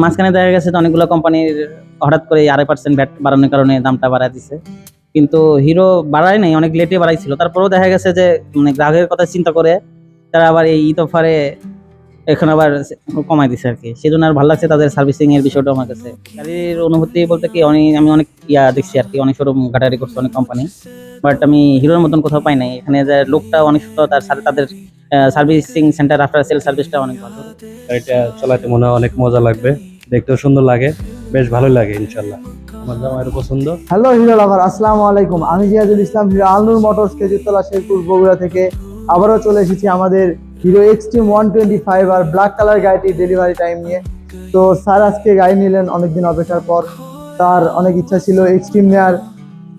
মাঝখানে দেখা গেছে অনেকগুলো কোম্পানির হঠাৎ করে আড়াই পার্সেন্ট ব্যাট বাড়ানোর কারণে দামটা বাড়ায় দিছে। কিন্তু হিরো বাড়ায় নাই, অনেক লেটে বাড়াইছিল। তারপরেও দেখা গেছে যে মানে গ্রাহকের কথা চিন্তা করে তারা আবার এই ঈদ অফারে এখন আবার কমাই দিছে আর কি। সেই জন্য আর ভালো লাগছে তাদের সার্ভিসিং এর বিষয়টা আমার কাছে। গাড়ির অনুভূতি বলতে কি, অনেক, আমি অনেক ইয়া দেখছি আর কি, অনেক শোরুম ঘাটারি করছে অনেক কোম্পানি বাট আমি হিরোর মতন কোথাও পাই নাই। এখানে যে লোকটা অনেক সুন্দর, তার সাথে তাদের সার্ভিসিং সেন্টার আফটার সেল সার্ভিসটা অনেক ভালো। গাড়িটা চালাতে মনে হয় অনেক মজা লাগবে। দেখতেও সুন্দর লাগে বেশ ভালো লাগে ইনশাল্লাহ আমার জামাইয়ের পছন্দ। হ্যালো হিরো লাভার আসসালামু আলাইকুম। আমি জিয়াদুল ইসলাম হিরো আলনুর মোটরস খেজুরতলা শেরপুর বগুড়া থেকে। আবারও চলে এসেছি আমাদের Hero Xtreme one twenty five আর ব্ল্যাক কালার গাড়িটি ডেলিভারি টাইম নিয়ে। তো স্যার আজকে গাড়ি নিলেন অনেকদিন অপেক্ষার পর। তার অনেক ইচ্ছা ছিল এক্সট্রিম নেয়ার।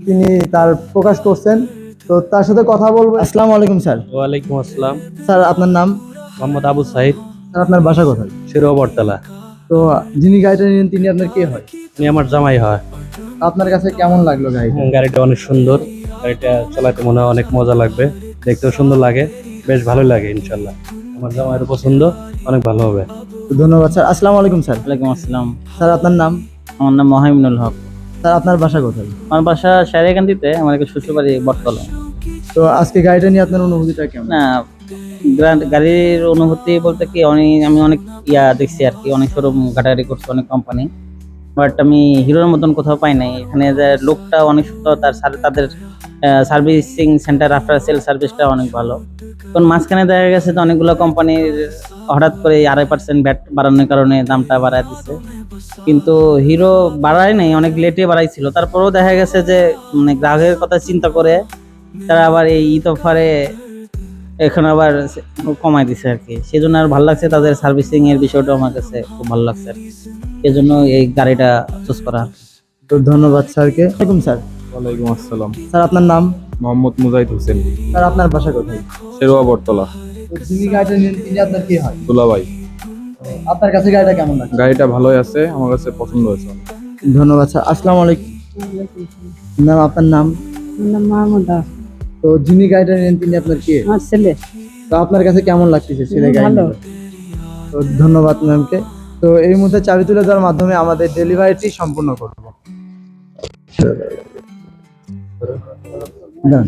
তিনি তার প্রকাশ করছেন। তো তার সাথে কথা বলব। আসসালামু আলাইকুম স্যার। ওয়ালাইকুম আসসালাম। স্যার আপনার নাম? মোহাম্মদ আবু সাহিদ স্যার আপনার বাসা কোথায়? শিরো বরতলা তো যিনি গাড়িটা নিলেন তিনি আপনার কে হয়? উনি আমার জামাই হয়। আপনার কাছে কেমন লাগল গাড়িটা? গাড়িটা অনেক সুন্দর। গাড়িটা চালাতে মনে হয় অনেক মজা লাগবে। দেখতেও সুন্দর লাগে। বেশ ভালো লাগে ইনশাল্লাহ আমার জামাইয়ের পছন্দ। অনেক ভালো হবে। ধন্যবাদ স্যার। আসসালামু আলাইকুম স্যার। ওয়ালাইকুম আসসালাম। স্যার আপনার নাম? আমার নাম মহামিনুল হক। স্যার আপনার বাসা কোথায়? আমার বাসা সারেকান্দিতে আমার একটা শ্বশুরবাড়ি বটতলা। তো আজকে গাড়িটা নিয়ে আপনার অনুভূতিটা কেমন? না গাড়ির অনুভূতি বলতে কি অনেক আমি অনেক ইয়া দেখছি আর কি অনেক শোরুম ঘাটাঘাটি করছে অনেক কোম্পানি বাট আমি হিরোর মতন কোথাও পাই নাই। এখানে যে লোকটা অনেক সুন্দর তার সাথে তাদের সার্ভিসিং সেন্টার আফটার সেল সার্ভিসটা অনেক ভালো। কারণ মাঝখানে দেখা গেছে যে অনেকগুলো কোম্পানির হঠাৎ করে আড়াই পার্সেন্ট ব্যাট বাড়ানোর কারণে দামটা বাড়ায় দিচ্ছে কিন্তু হিরো বাড়ায় নাই অনেক লেটে বাড়াইছিল। তারপরেও দেখা গেছে যে মানে গ্রাহকের কথা চিন্তা করে তারা আবার এই ঈদ অফারে এখন আবার কমাই দিছে আর কি। সেই জন্য আর ভালো লাগছে তাদের সার্ভিসিং এর বিষয়টা আমার কাছে খুব ভালো লাগছে আর কি। এই জন্য এই গাড়িটা চুজ করা। তো ধন্যবাদ স্যারকে। ওয়ালাইকুম স্যার। ওয়ালাইকুম আসসালাম। স্যার আপনার নাম? মোহাম্মদ মুজাহিদ হোসেন। স্যার আপনার বাসা কোথায়? শেরোয়া বটতলা তো যিনি গাড়িটা নিলেন তিনি আপনার কি হয়? দুলাভাই আপনার কাছে গাড়িটা কেমন লাগছে? গাড়িটা ভালোই আছে আমার কাছে পছন্দ হয়েছে। ধন্যবাদ স্যার আসসালামু আলাইকুম। নাম আপনার নাম? নাম মাহমুদা তো যিনি গাড়িটা নিলেন তিনি আপনার কি? আমার ছেলে। তো আপনার কাছে কেমন লাগতেছে ছেলে গাড়ি ভালো। তো ধন্যবাদ ম্যামকে। তো এই মুহূর্তে চাবি তুলে দেওয়ার মাধ্যমে আমাদের ডেলিভারিটি সম্পূর্ণ করব। ডান